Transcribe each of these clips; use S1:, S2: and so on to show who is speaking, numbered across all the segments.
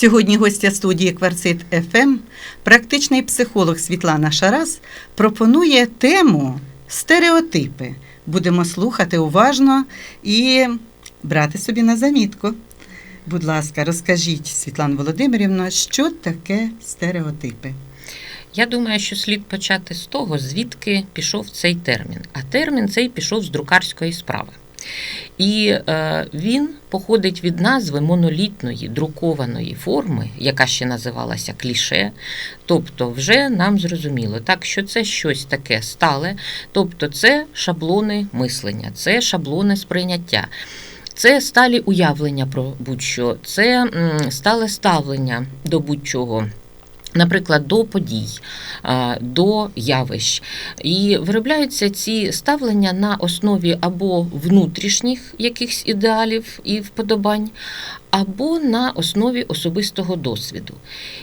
S1: Сьогодні гостя студії Кварцит ФМ, практичний психолог Світлана Шарас пропонує тему стереотипи. Будемо слухати уважно і брати собі на замітку. Будь ласка, розкажіть, Світлана Володимирівна, що таке стереотипи?
S2: Я думаю, що слід почати з того, звідки пішов цей термін. А термін цей пішов з друкарської справи. І е, він походить від назви монолітної друкованої форми, яка ще називалася кліше. Тобто, вже нам зрозуміло, так що це щось таке стале, тобто це шаблони мислення, це шаблони сприйняття. Це сталі уявлення про будь-що, це стале ставлення до будь-чого. Наприклад, до подій, до явищ. І виробляються ці ставлення на основі або внутрішніх якихось ідеалів і вподобань, або на основі особистого досвіду.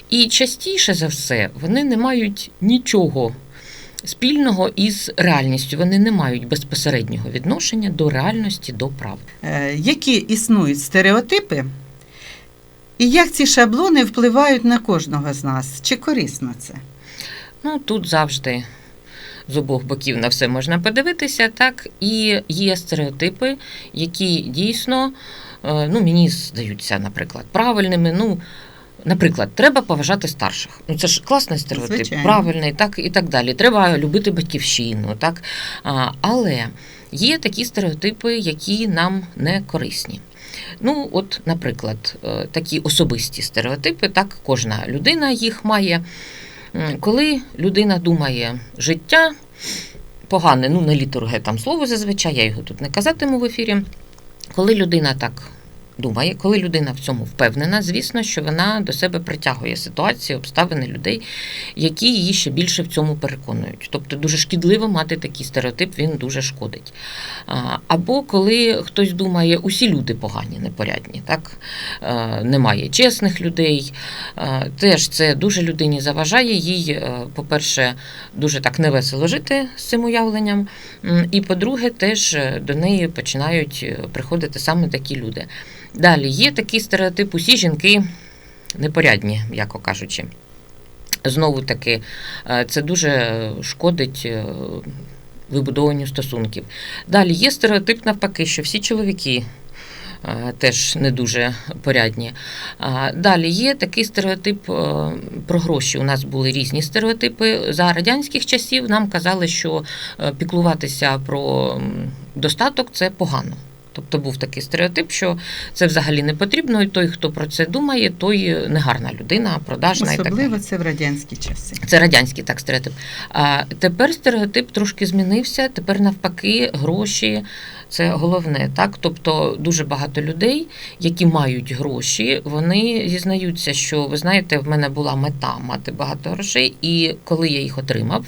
S2: І частіше за все вони не мають нічого спільного із реальністю. Вони не мають безпосереднього відношення до реальності, до правди.
S1: Е, Які існують стереотипи? І як ці шаблони впливають на кожного з нас? Чи корисно це?
S2: Ну, тут завжди з обох боків на все можна подивитися, так і є стереотипи, які дійсно е, ну, мені здаються, наприклад, правильними. Ну, Наприклад, треба поважати старших. Ну це ж класний стереотип,
S1: Звичайно.
S2: правильний, так і так далі. Треба любити батьківщину, так а, але є такі стереотипи, які нам не корисні. Ну, от, наприклад, е, такі особисті стереотипи, так кожна людина їх має. Коли людина думає життя, погане, ну не літурге там слово зазвичай, я його тут не казатиму в ефірі. Коли людина так думає, коли людина в цьому впевнена, звісно, що вона до себе притягує ситуації, обставини людей, які її ще більше в цьому переконують. Тобто дуже шкідливо мати такий стереотип, він дуже шкодить. Або коли хтось думає, усі люди погані, непорядні, так немає чесних людей. Теж це дуже людині заважає. Їй, е, по-перше, дуже так невесело жити з цим уявленням. І по-друге, теж е, до неї починають е, приходити саме такі люди. Далі є такий стереотип, усі жінки непорядні, м'яко кажучи. Знову таки, е, це дуже шкодить е, вибудовуванню стосунків. Далі є стереотип навпаки, що всі чоловіки. е, Теж не дуже порядні. Далі є такий стереотип про гроші. У нас були різні стереотипи. За радянських часів нам казали, що піклуватися про достаток це погано. Тобто був такий стереотип, що це взагалі не потрібно, і той, хто про це думає, той негарна людина, продажна і так далі.
S1: Особливо це в радянські часи.
S2: Це радянський так стереотип. А тепер стереотип трошки змінився. Тепер навпаки, гроші це головне. Так, тобто дуже багато людей, які мають гроші, вони зізнаються, що ви знаєте, в мене була мета мати багато грошей, і коли я їх отримав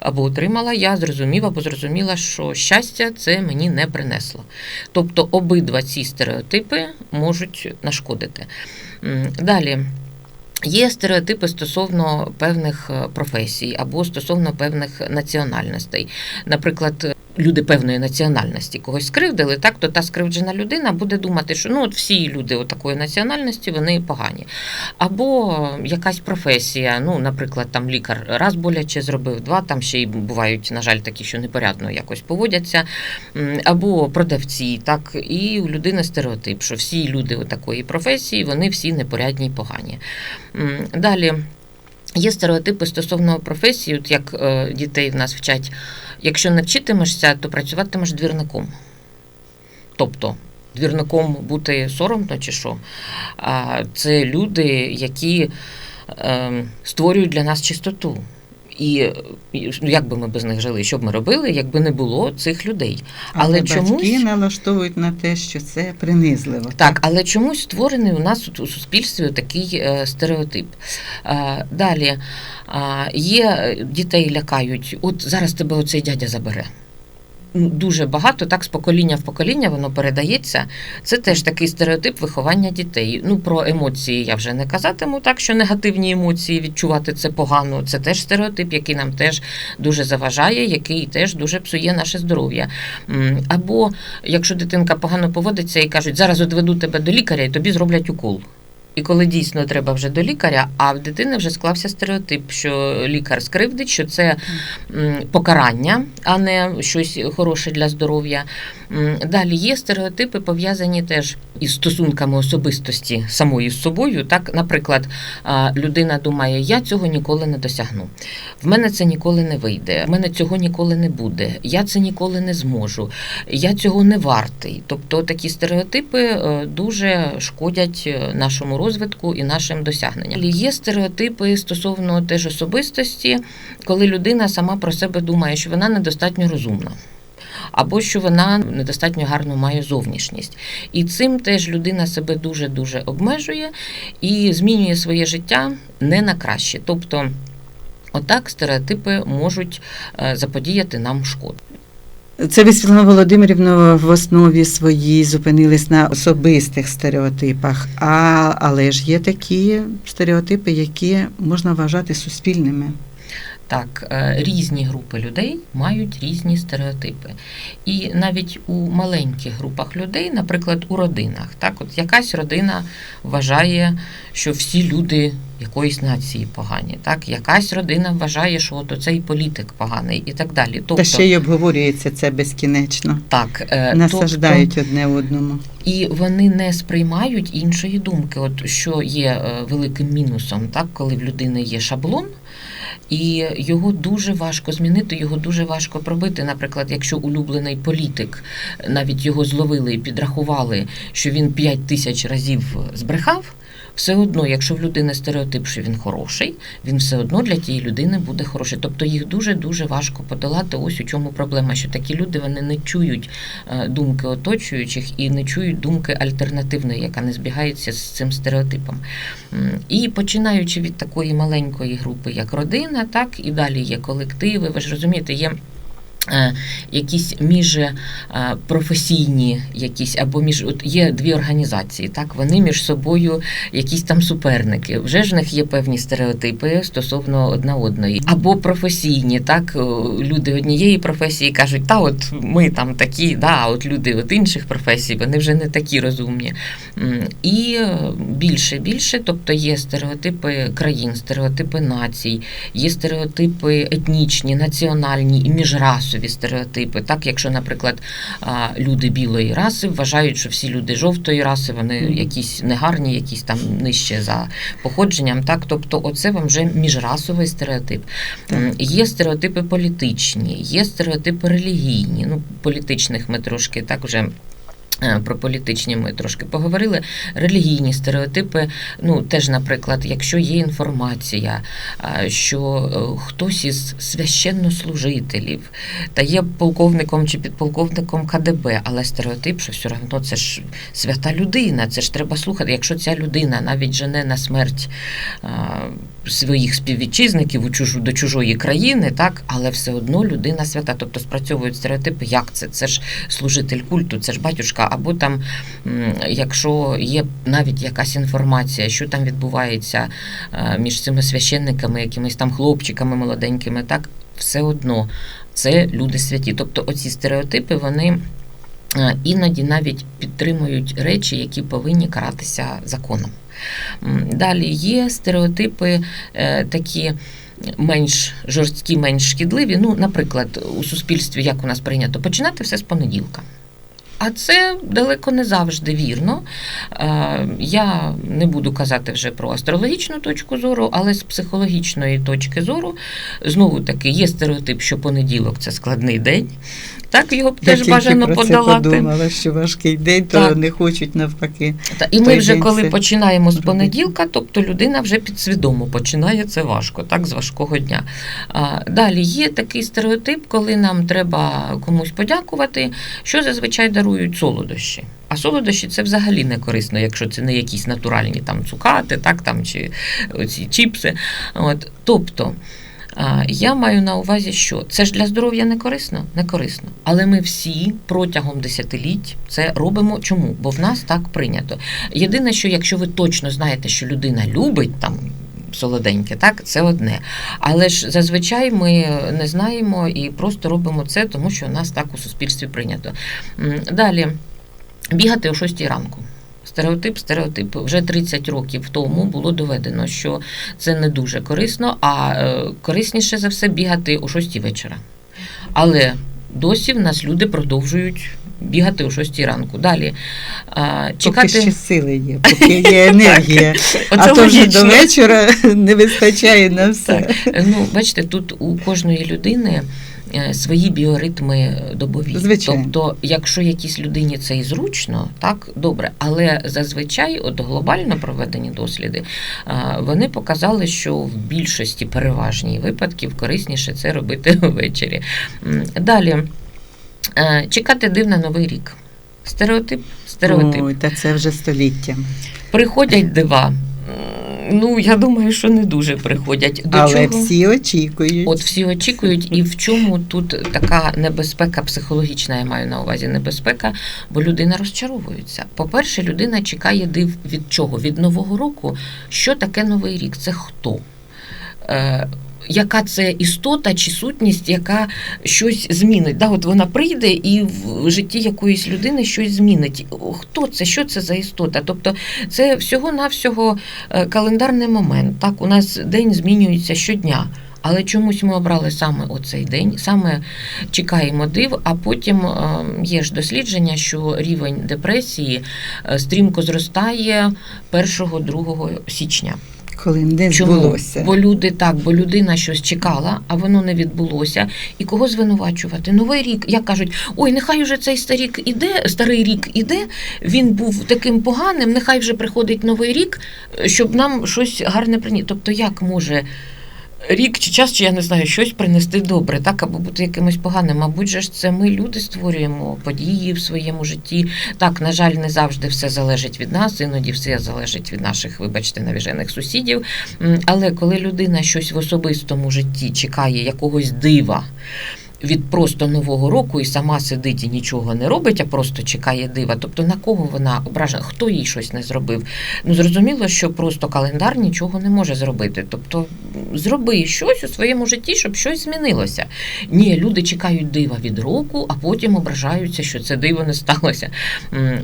S2: або отримала, я зрозумів або зрозуміла, що щастя це мені не принесло. Тобто обидва ці стереотипи можуть нашкодити. Далі. Є стереотипи стосовно певних е, професій або стосовно певних національностей. Наприклад, люди певної національності когось скривдили, так то та скривджена людина буде думати, що ну от всі люди такої національності вони погані. Або якась професія, ну, наприклад, там лікар раз боляче зробив, два там ще й бувають, на жаль, такі, що непорядно якось поводяться, або продавці, так і у людини стереотип, що всі люди такої професії, вони всі непорядні і погані. Далі. Є стереотипи стосовно професії, от як е, дітей в нас вчать, якщо не вчитимешся, то працюватимеш двірником. Тобто, двірником бути соромно чи що. А це люди, які е, створюють для нас чистоту. І як би ми без них жили, що б ми робили, якби не було цих людей. Але
S1: Але
S2: чомусь-
S1: батьки налаштовують на те, що це принизливо.
S2: Так, але чомусь створений у нас у суспільстві такий е, стереотип. Е, Далі е, є е, дітей лякають, от зараз тебе оцей дядя забере. Ну, Дуже багато, так з покоління в покоління воно передається. Це теж такий стереотип виховання дітей. Ну про емоції я вже не казатиму, так що негативні емоції відчувати це погано. Це теж стереотип, який нам теж дуже заважає, який теж дуже псує наше здоров'я. Або якщо дитинка погано поводиться і кажуть, зараз одведу тебе до лікаря і тобі зроблять укол. І коли дійсно треба вже до лікаря, а в дитини вже склався стереотип, що лікар скривдить, що це покарання, а не щось хороше для здоров'я. Далі є стереотипи, пов'язані теж із стосунками особистості самої з собою. Так, наприклад, людина думає, я цього ніколи не досягну. В мене це ніколи не вийде, в мене цього ніколи не буде, я це ніколи не зможу, я цього не вартий. Тобто такі стереотипи е, дуже шкодять е, нашому розвитку і нашим досягненням. Є стереотипи стосовно теж особистості, коли людина сама про себе думає, що вона недостатньо розумна. Або що вона недостатньо гарно має зовнішність, і цим теж людина себе дуже дуже обмежує і змінює своє життя не на краще. Тобто, отак стереотипи можуть е, заподіяти нам шкоду.
S1: Це ви, Світлана Володимирівна, в основі своїй зупинились на особистих стереотипах. А, але ж є такі стереотипи, які можна вважати суспільними.
S2: Так, е, різні групи людей мають різні стереотипи. І навіть у маленьких групах людей, наприклад, у родинах, так, от якась родина вважає, що всі люди якоїсь нації погані, так, якась родина вважає, що от оцей політик поганий і так далі. Тобто,
S1: Та ще й обговорюється це безкінечно.
S2: так, е,
S1: Насаждають одне одному.
S2: І вони не сприймають іншої думки. От що є е, великим мінусом, так, коли в людини є шаблон. І його дуже важко змінити, його дуже важко пробити. Наприклад, якщо улюблений політик, навіть його зловили і підрахували, що він 5 тисяч разів збрехав. Все одно, якщо в людини стереотип, що він хороший, він все одно для тієї людини буде хороший. Тобто їх дуже дуже важко подолати. Ось у чому проблема, що такі люди вони не чують е, думки оточуючих і не чують думки альтернативної, яка не збігається з цим стереотипом. І починаючи від такої маленької групи, як родина, так і далі є колективи. Ви ж розумієте, є. Е, Якісь міжпрофесійні, якісь або між от є дві організації, так вони між собою якісь там суперники. Вже ж в них є певні стереотипи стосовно одна одної, або професійні, так люди однієї професії кажуть, та от ми там такі, да, от люди от інших професій, вони вже не такі розумні. І е, більше, більше, тобто є стереотипи країн, стереотипи націй, є стереотипи етнічні, національні і міжрасові стереотипи. Так, якщо, наприклад, люди білої раси вважають, що всі люди жовтої раси, вони якісь негарні, якісь там нижче за походженням. Так, тобто, оце вам вже міжрасовий стереотип. Є стереотипи політичні, є стереотипи релігійні. Ну, політичних ми трошки так вже. Е, Про політичні ми трошки поговорили. Релігійні стереотипи, ну теж, наприклад, якщо є інформація, що е, хтось із священнослужителів та є полковником чи підполковником КДБ, але стереотип, що все одно це ж свята людина, це ж треба слухати. Якщо ця людина навіть жене на смерть своїх співвітчизників у чужу до чужої країни, так, але все одно людина свята. Тобто спрацьовують стереотипи, як це? Це ж служитель культу, це ж батюшка, або там, якщо є навіть якась інформація, що там відбувається е, між цими священниками, якимись там хлопчиками молоденькими, так все одно це люди святі. Тобто оці стереотипи, вони. Е, Іноді навіть підтримують речі, які повинні каратися законом. Далі є стереотипи е, такі менш жорсткі, менш шкідливі. Ну, наприклад, у суспільстві, як у нас прийнято, починати все з понеділка. А це далеко не завжди вірно. Е, Я не буду казати вже про астрологічну точку зору, але з психологічної точки зору знову таки є стереотип, що понеділок це складний день. Так його б
S1: Я
S2: теж бажано
S1: про
S2: подолати.
S1: Подумала, що важкий день, то
S2: Так.
S1: не хочуть навпаки.
S2: Та, і ми вже коли починаємо з понеділка, тобто людина вже підсвідомо починає це важко, так, з важкого дня. А, далі є такий стереотип, коли нам треба комусь подякувати, що зазвичай дарують солодощі. А солодощі це взагалі не корисно, якщо це не якісь натуральні там цукати, так, там, чи оці чіпси. От, тобто, Я маю на увазі, що це ж для здоров'я не корисно? Не корисно. Але ми всі протягом десятиліть це робимо. Чому? Бо в нас так прийнято. Єдине, що якщо ви точно знаєте, що людина любить там. Солоденьке, так, це одне. Але ж зазвичай ми не знаємо і просто робимо це, тому що у нас так у суспільстві прийнято. Далі бігати о 6 ранку. Стереотип, стереотип. Вже 30 років тому було доведено, що це не дуже корисно, а е, корисніше за все бігати о 6 вечора. Але досі в нас люди продовжують бігати о 6 ранку. Далі а,
S1: Поки
S2: чекати.
S1: ще сили є, поки є енергія. а то вже до вечора не вистачає на все.
S2: Так. Ну, бачите, тут у кожної людини свої біоритми добові.
S1: Звичайно.
S2: Тобто, якщо якійсь людині це і зручно, так добре. Але зазвичай, от глобально проведені досліди, е, вони показали, що в більшості переважній випадків корисніше це робити ввечері. Далі е, чекати див на новий рік. Стереотип, стереотип.
S1: Ой, та це вже століття.
S2: Приходять дива. Ну, я думаю, що не дуже приходять. До
S1: Але
S2: чого?
S1: всі очікують.
S2: От всі очікують, і в чому тут така небезпека психологічна, я маю на увазі небезпека, бо людина розчаровується. По-перше, людина чекає див від чого? Від Нового року. Що таке Новий рік? Це хто? Яка це істота чи сутність, яка щось змінить? Да, от вона прийде і в житті якоїсь людини щось змінить. Хто це? Що це за істота? Тобто це всього-навсього е, календарний момент. Так, у нас день змінюється щодня. Але чомусь ми обрали саме оцей день, саме чекаємо див, а потім е, є ж дослідження, що рівень депресії е, стрімко зростає 1-2 січня.
S1: Коли не
S2: Чому?
S1: збулося.
S2: Бо люди так, бо людина щось чекала, а воно не відбулося. І кого звинувачувати? Новий рік, як кажуть, ой, нехай уже цей старік іде, старий рік іде, він був таким поганим, нехай вже приходить новий рік, щоб нам щось гарне приніс. Тобто, як може рік чи час, чи я не знаю, щось принести добре, так або бути якимось поганим. Мабуть, же ж це ми люди створюємо події в своєму житті. Так, на жаль, не завжди все залежить від нас, іноді все залежить від наших, вибачте, навіжених сусідів. Але коли людина щось в особистому житті чекає якогось дива. Від просто нового року і сама сидить і нічого не робить, а просто чекає дива. Тобто на кого вона ображена, хто їй щось не зробив. Ну зрозуміло, що просто календар нічого не може зробити. Тобто зроби щось у своєму житті, щоб щось змінилося. Ні, люди чекають дива від року, а потім ображаються, що це диво не сталося.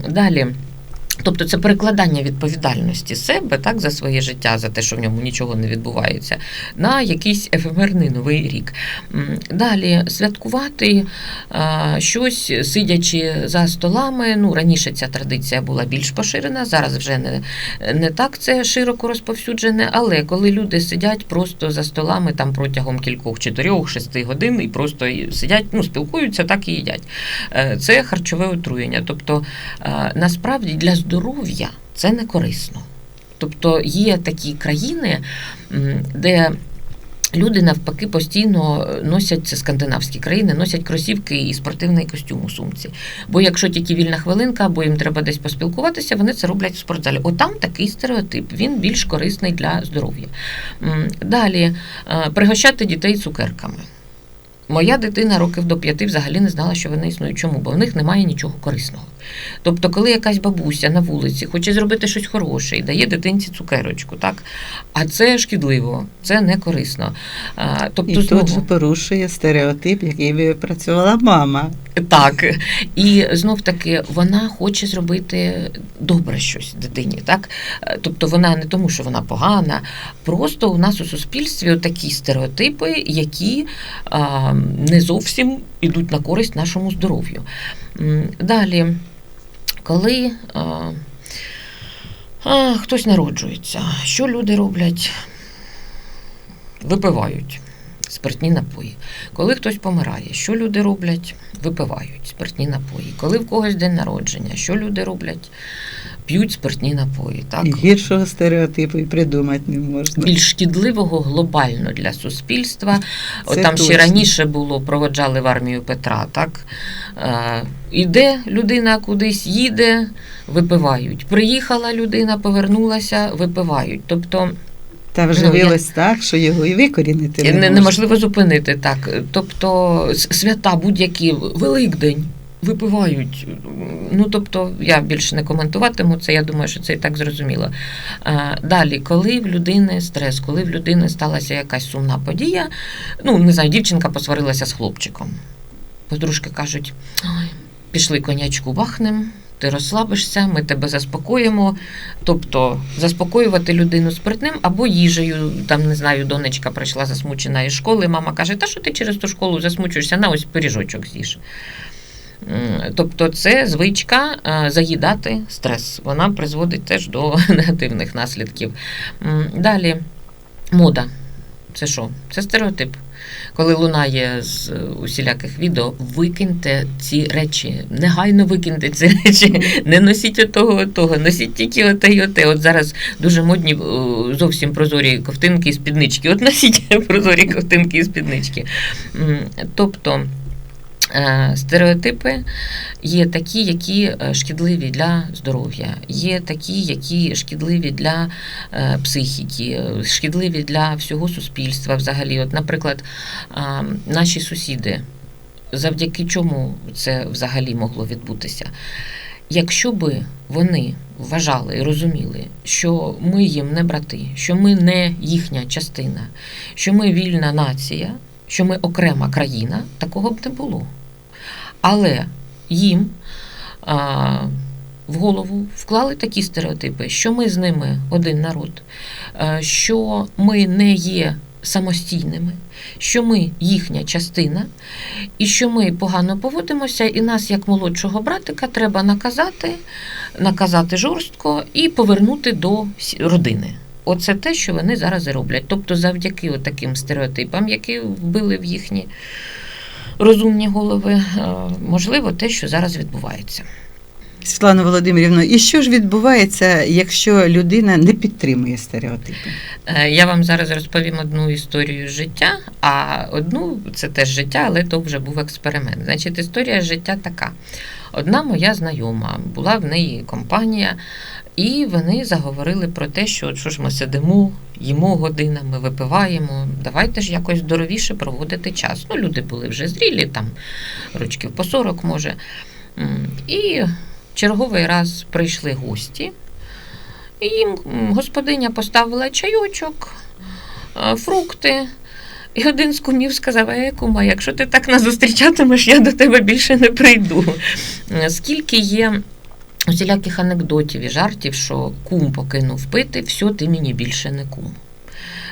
S2: Далі. Тобто це перекладання відповідальності себе так за своє життя, за те, що в ньому нічого не відбувається, на якийсь ефемерний новий рік. Далі святкувати щось, сидячи за столами. Ну раніше ця традиція була більш поширена, зараз вже не, не так це широко розповсюджене. Але коли люди сидять просто за столами там протягом кількох чотирьох, шести годин і просто сидять, ну спілкуються, так і їдять. Е, Це харчове отруєння. Тобто насправді для здоров'я це не корисно. Тобто є такі країни, де люди навпаки постійно носять це скандинавські країни, носять кросівки і спортивний костюм у сумці. Бо якщо тільки вільна хвилинка, або їм треба десь поспілкуватися, вони це роблять в спортзалі. Отам такий стереотип, він більш корисний для здоров'я. Далі е, пригощати дітей цукерками. Моя дитина років до п'яти взагалі не знала, що вони існують. Чому? Бо в них немає нічого корисного. Тобто, коли якась бабуся на вулиці хоче зробити щось хороше і дає дитинці цукерочку, так? А це шкідливо, це не корисно. А, Тобто,
S1: І тут
S2: знову,
S1: же порушує стереотип, який випрацювала мама.
S2: так. І знов таки вона хоче зробити добре щось дитині. Так? Тобто вона не тому, що вона погана, просто у нас у суспільстві такі стереотипи, які а, не зовсім ідуть на користь нашому здоров'ю. Далі, коли а, а, хтось народжується, що люди роблять? Випивають спиртні напої. Коли хтось помирає, що люди роблять? Випивають спиртні напої. Коли в когось день народження, що люди роблять? П'ють спиртні напої. Так?
S1: І гіршого стереотипу і придумати не можна.
S2: більш шкідливого глобально для суспільства.
S1: Це
S2: там ще раніше було, проводжали в армію Петра. Так? Е, іде людина кудись, їде, випивають. Приїхала людина, повернулася, випивають. Тобто
S1: Та
S2: Ну,
S1: вживилось так, що його і викорінити не, можна.
S2: неможливо зупинити так. Тобто свята будь-які, Великдень. Випивають. Ну, тобто, я більше не коментуватиму це, я думаю, що це і так зрозуміло. Далі, коли в людини стрес, коли в людини сталася якась сумна подія, ну, не знаю, дівчинка посварилася з хлопчиком. Подружки кажуть: Ой, пішли конячку бахнем, ти розслабишся, ми тебе заспокоїмо. Тобто заспокоювати людину спиртним або їжею. Там не знаю, донечка прийшла засмучена із школи. Мама каже: Та що ти через ту школу засмучуєшся? На ось пиріжочок з'їж. Тобто, це звичка е, заїдати стрес. Вона призводить теж до негативних наслідків. Далі мода. Це що? Це стереотип. Коли лунає з е, усіляких відео, викиньте ці речі, негайно викиньте ці речі, не носіть отого, того, носіть тільки оте й оте. От зараз дуже модні е, зовсім прозорі ковтинки і спіднички. От носіть прозорі ковтинки і спіднички. Тобто стереотипи є такі, які е, шкідливі для здоров'я, є такі, які шкідливі для е, психіки, е, шкідливі для всього суспільства взагалі. От, наприклад, наші сусіди, завдяки чому це взагалі могло відбутися? Якщо би вони вважали і розуміли, що ми їм не брати, що ми не їхня частина, що ми вільна нація, що ми окрема країна, такого б не було. Але їм а, в голову вклали такі стереотипи, що ми з ними один народ, е, що ми не є самостійними, що ми їхня частина, і що ми погано поводимося, і нас, як молодшого братика, треба наказати, наказати жорстко і повернути до родини. Оце те, що вони зараз роблять. Тобто, завдяки таким стереотипам, які вбили в їхні розумні голови, е, можливо, те, що зараз відбувається.
S1: Світлана Володимирівна, і що ж відбувається, якщо людина не підтримує стереотипи?
S2: Е, Я вам зараз розповім одну історію життя, а одну це теж життя, але то вже був експеримент. Значить, історія життя така. Одна моя знайома була в неї компанія, і вони заговорили про те, що от що ж ми сидимо, їмо годинами, випиваємо. Давайте ж якось здоровіше проводити час. Ну, люди були вже зрілі, там рочків по 40, може. І черговий раз прийшли гості. І їм господиня поставила чайочок, е, фрукти. І один з кумів сказав: Е, кума, якщо ти так нас зустрічатимеш, я до тебе більше не прийду. Е, Скільки є усіляких анекдотів і жартів, що кум покинув пити, все, ти мені більше не кум.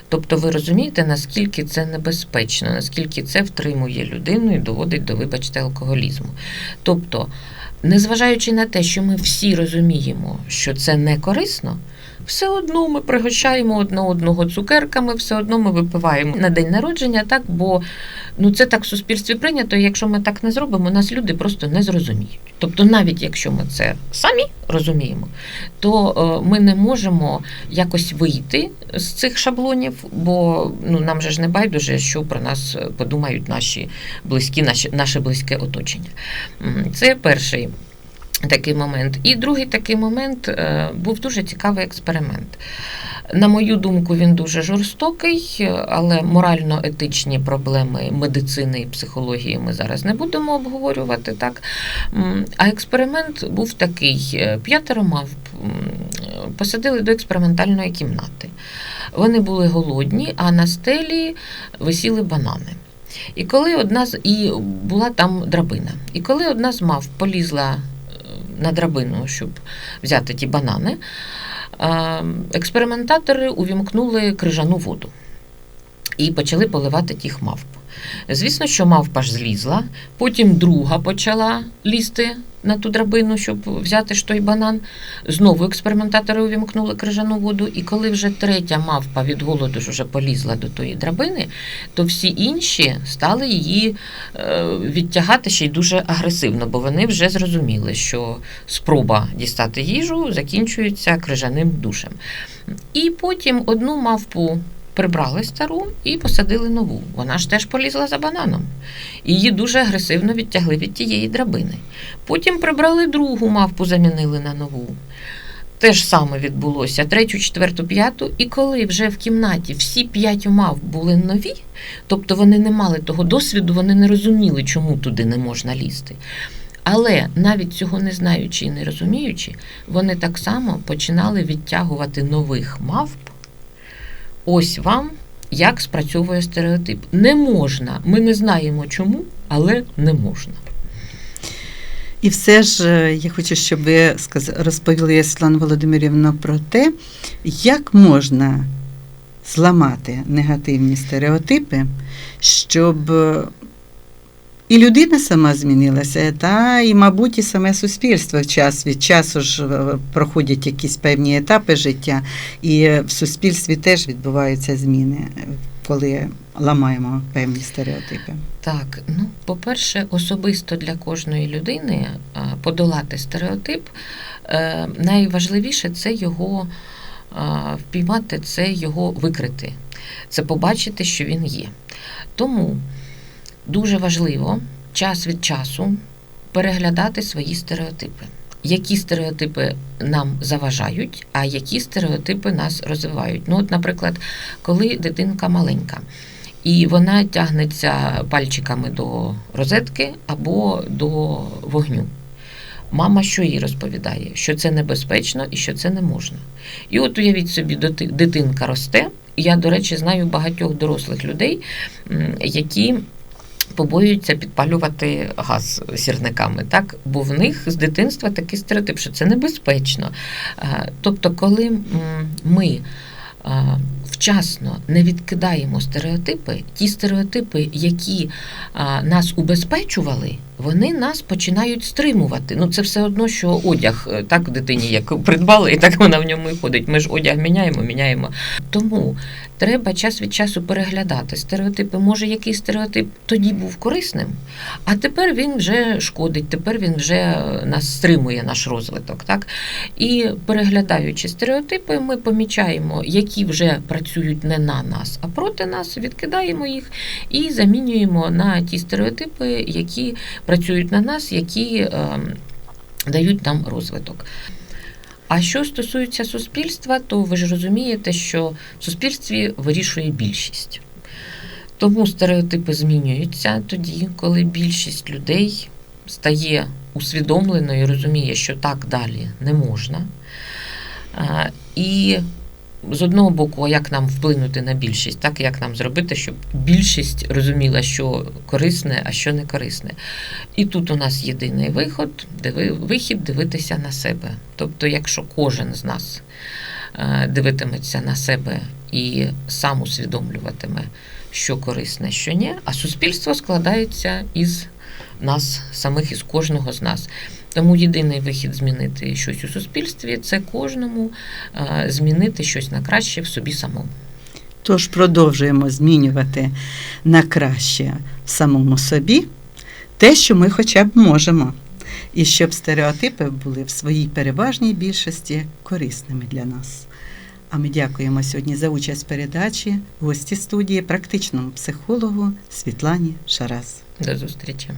S2: Тобто ви розумієте, наскільки це небезпечно, наскільки це втримує людину і доводить до, вибачте, алкоголізму. Тобто, незважаючи на те, що ми всі розуміємо, що це не корисно, все одно ми пригощаємо одне одного цукерками, все одно ми випиваємо на день народження, так бо ну це так в суспільстві прийнято. і Якщо ми так не зробимо, нас люди просто не зрозуміють. Тобто, навіть якщо ми це самі розуміємо, то е, ми не можемо якось вийти з цих шаблонів, бо ну нам же ж не байдуже, що про нас е, подумають наші близькі, наші, наше близьке оточення. Це перший такий момент. І другий такий момент е, був дуже цікавий експеримент. На мою думку, він дуже жорстокий, але морально-етичні проблеми медицини і психології ми зараз не будемо обговорювати. Так? А експеримент був такий: е, п'ятеро мавп посадили до експериментальної кімнати. Вони були голодні, а на стелі висіли банани. І коли одна з і була там драбина. І коли одна з мав полізла на драбину, щоб взяти ті банани, експериментатори увімкнули крижану воду і почали поливати тих мавп. Звісно, що мавпа ж злізла, потім друга почала лізти на ту драбину, щоб взяти ж той банан. Знову експериментатори увімкнули крижану воду, і коли вже третя мавпа від голоду ж уже полізла до тої драбини, то всі інші стали її е, відтягати ще й дуже агресивно, бо вони вже зрозуміли, що спроба дістати їжу закінчується крижаним душем. І потім одну мавпу прибрали стару і посадили нову. Вона ж теж полізла за бананом. Її дуже агресивно відтягли від тієї драбини. Потім прибрали другу мавпу, замінили на нову. Те ж саме відбулося третю, четверту, п'яту. І коли вже в кімнаті всі п'ять мав були нові, тобто вони не мали того досвіду, вони не розуміли, чому туди не можна лізти. Але навіть цього не знаючи і не розуміючи, вони так само починали відтягувати нових мавп. Ось вам як спрацьовує стереотип. Не можна, ми не знаємо чому, але не можна.
S1: І все ж е, я хочу, щоб ви розповіли Світлану Володимирівну про те, як можна зламати негативні стереотипи, щоб е, і людина сама змінилася, та і, мабуть, і саме суспільство час від часу ж е, проходять якісь певні етапи життя, і в суспільстві теж відбуваються зміни, е, коли ламаємо певні стереотипи.
S2: Так, ну, по-перше, особисто для кожної людини подолати стереотип, е, найважливіше це його впіймати, це його викрити, це побачити, що він є. Тому дуже важливо час від часу переглядати свої стереотипи. Які стереотипи нам заважають, а які стереотипи нас розвивають. Ну, от, наприклад, коли дитинка маленька, і вона тягнеться пальчиками до розетки або до вогню. Мама що їй розповідає? Що це небезпечно і що це не можна. І от уявіть собі, дитинка росте. Я, до речі, знаю багатьох дорослих людей, які побоюються підпалювати газ сірниками, так? бо в них з дитинства такий стереотип, що це небезпечно. Е, Тобто, коли ми е, вчасно не відкидаємо стереотипи, ті стереотипи, які нас убезпечували, вони нас починають стримувати. Ну це все одно, що одяг е, так дитині, як придбали, і так вона в ньому і ходить. Ми ж одяг міняємо, міняємо. Тому треба час від часу переглядати стереотипи. Може, який стереотип тоді був корисним, а тепер він вже шкодить, тепер він вже е, нас стримує наш розвиток. Так? І переглядаючи стереотипи, ми помічаємо, які вже працюють не на нас, а проти нас, відкидаємо їх і замінюємо на ті стереотипи, які працюють на нас, які е, дають нам розвиток. А що стосується суспільства, то ви ж розумієте, що в суспільстві вирішує більшість. Тому стереотипи змінюються тоді, коли більшість людей стає усвідомленою і розуміє, що так далі не можна. І з одного боку, як нам вплинути на більшість, так як нам зробити, щоб більшість розуміла, що корисне, а що не корисне. І тут у нас єдиний виход, вихід дивитися на себе. Тобто, якщо кожен з нас е, дивитиметься на себе і сам усвідомлюватиме, що корисне, що ні, а суспільство складається із нас, самих із кожного з нас. Тому єдиний вихід змінити щось у суспільстві це кожному змінити щось на краще в собі самому.
S1: Тож продовжуємо змінювати на краще в самому собі те, що ми хоча б можемо. І щоб стереотипи були в своїй переважній більшості корисними для нас. А ми дякуємо сьогодні за участь в передачі гості студії, практичному психологу Світлані Шарас.
S2: До зустрічі.